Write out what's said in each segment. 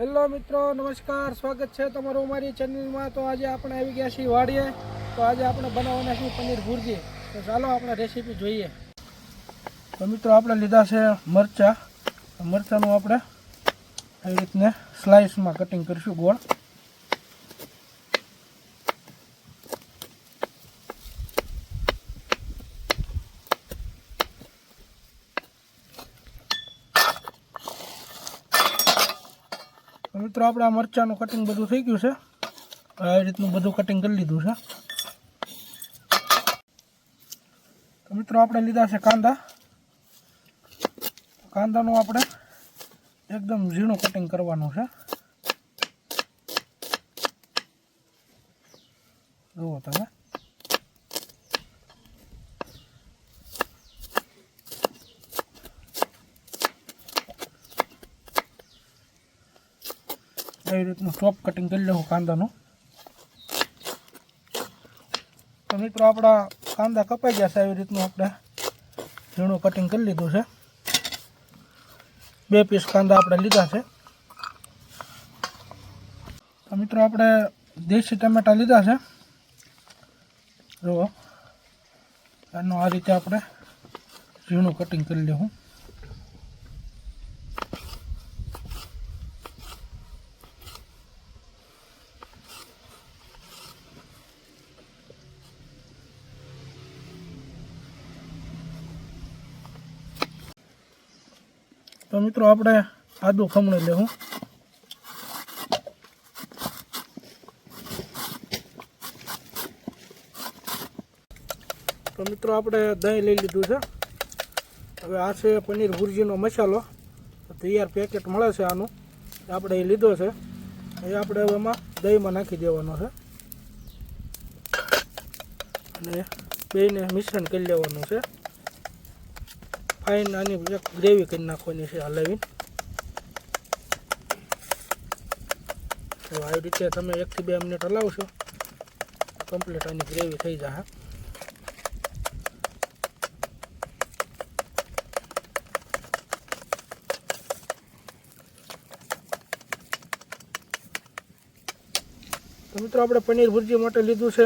Hello મિત્રો, નમસ્કાર. સ્વાગત છે તમારું અમારી ચેનલમાં. તો આજે આપણે આવી ગયા છીએ વાડીએ. તો આજે આપણે બનાવવાના છીએ પનીર ભુરજી. તો ચાલો આપણે રેસીપી જોઈએ. તો મિત્રો, આપણે લીધા છે મરચાં. મરચાંનું આપણે આવી રીતને સ્લાઇસમાં કટિંગ કરીશું ગોળ. મિત્રો આપણે આ મરચાંનું કટિંગ બધું થઈ ગયું છે. આવી રીતનું બધું કટિંગ કરી લીધું છે. તો મિત્રો આપણે લીધા છે કાંદા. કાંદાનું આપણે એકદમ ઝીણું કટિંગ કરવાનું છે. જુઓ તમે. એવી રીતનું ચોપ કટિંગ કરી લેવું કાંદાનું. તો મિત્રો આપણા કાંદા કપાઈ ગયા છે, આવી રીતનું આપણે ઝીણું કટિંગ કરી લીધું છે. બે પીસ કાંદા આપણે લીધા છે. તો મિત્રો આપણે દેશી ટમેટા લીધા છે. જુઓ. એનું આ રીતે આપણે ઝીણું કટિંગ કરી લેવું. તો મિત્રો આપણે આદુ ખમણી લેવું. તો મિત્રો આપણે દહીં લઈ લીધું છે. હવે આ છે પનીર ભુરજીનો મસાલો. તૈયાર પેકેટ મળે છે આનું. આપણે એ લીધો છે. એ આપણે હવે એમાં દહીંમાં નાખી દેવાનો છે. અને બેને મિશ્રણ કરી લેવાનું છે. ફાઇન આની એક ગ્રેવી કરી નાખવાની છે હલાવીને. તો આવી રીતે તમે એકથી બે મિનિટ હલાવશો કમ્પ્લીટ આની ગ્રેવી થઈ જશે તો મિત્રો આપણે પનીર ભુરજી માટે લીધું છે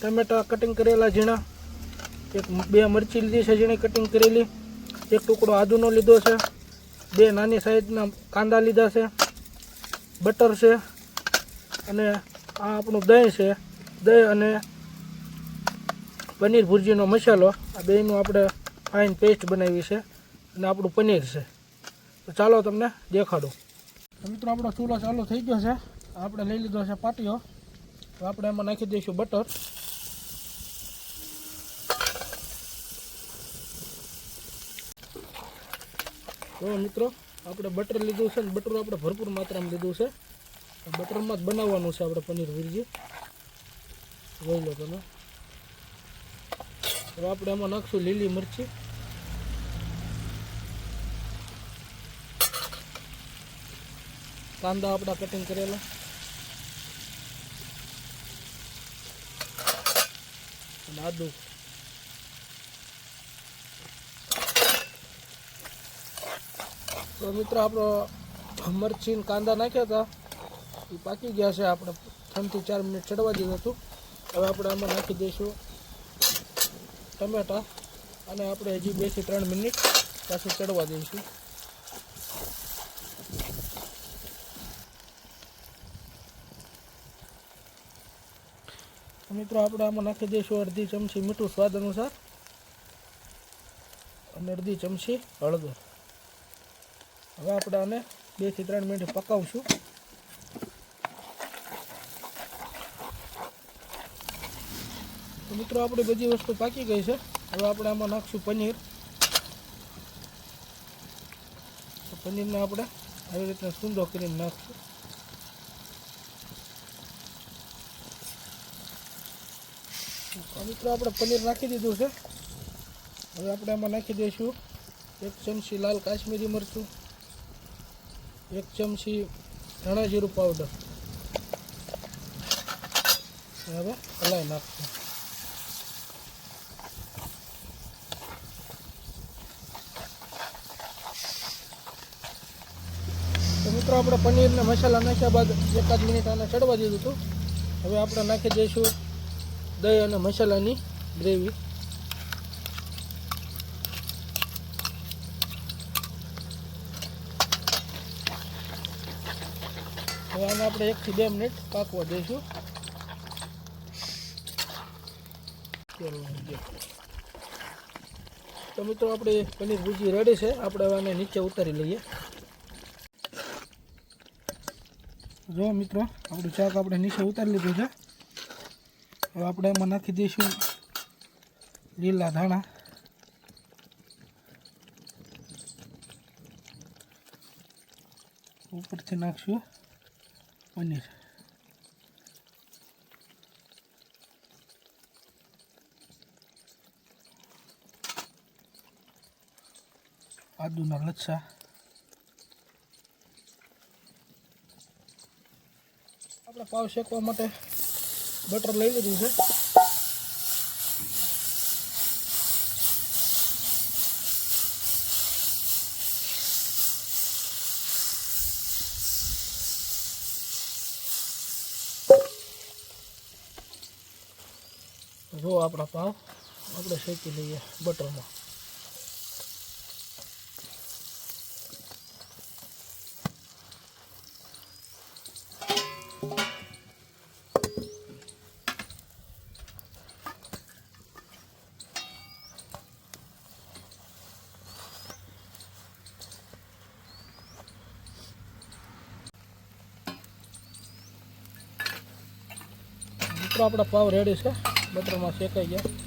ટમેટા કટિંગ કરેલા ઝીણા. એક બે મરચી લીધી છે ઝીણી કટિંગ કરેલી. એક ટુકડો આદુનો લીધો છે, બે નાની સાઈઝના કાંદા લીધા છે, બટર છે, અને આ આપણું દહીં છે, દહીં અને પનીર ભુરજીનો મસાલો, આ દહીંનું આપણે ફાઇન પેસ્ટ બનાવી છે, અને આપણું પનીર છે. તો ચાલો તમને દેખાડું. મિત્રો, આપણો ચૂલો ચાલુ થઈ ગયો છે. આપણે લઈ લીધો છે પાટીઓ તો આપણે એમાં નાખી દઈશું બટર. તો મિત્રો, આપણે બટર લીધું છે ને બટર આપણે ભરપૂર માત્રામાં લીધું છે. બટરમાં જ બનાવવાનું છે આપણે પનીર ભુરજી જોઈ લો તમે. તો આપણે એમાં નાખશું લીલી મરચી. કાંદા આપણા કટિંગ કરેલા. અને આદુ. તો મિત્રો, આપણો મરચીન કાંદા નાખ્યા હતા. એ પાકી ગયા છે. આપણે ત્રણથી ચાર મિનિટ ચડવા દીધું હતું. હવે આપણે આમાં નાખી દઈશું ટમેટા અને આપણે હજી બેથી ત્રણ મિનિટ પાછું ચડવા દઈશું. મિત્રો, આપણે આમાં નાખી દઈશું અડધી ચમચી મીઠું સ્વાદ અનુસાર અને અડધી ચમચી હળદર. હવે આપણે આને બેથી ત્રણ મિનિટ પકાવશું. મિત્રો, આપણી બધી વસ્તુ પાકી ગઈ છે. હવે આપણે આમાં નાખશું પનીર. પનીરને આપણે આવી રીતના સૂંદો કરીને નાખશું. મિત્રો, આપણે પનીર નાખી દીધું છે. હવે આપણે આમાં નાખી દઈશું એક ચમચી લાલ કાશ્મીરી મરચું. એક ચમચી ધાણા જીરું પાવડર હવે હલાવી નાખશું. તો મિત્રો, આપણે પનીરને મસાલા નાખ્યા બાદ એકાદ મિનિટ આને ચડવા દીધું હતું. હવે આપણે નાખી દઈશું દહીં અને મસાલાની ગ્રેવી. હવે આને આપણે એકથી બે મિનિટ પાકવા દઈશું. તો મિત્રો, આપણે પનીર ભૂજી રેડી છે. આપણે હવે આને નીચે ઉતારી લઈએ. જો મિત્રો, આપણું શાક આપણે નીચે ઉતારી લીધું છે. હવે આપણે એમાં નાખી દઈશું લીલા ધાણા. ઉપરથી નાખશું. પનીર આદુના લચ્છા આપણે પાવ શેકવા માટે બટર લઈ લીધું છે. જો આપણા પાવ આપણે શેકી લઈએ બટરમાં. મિત્રો આપણા પાવ રેડી છે. બટરમાં શેકાઈ ગયા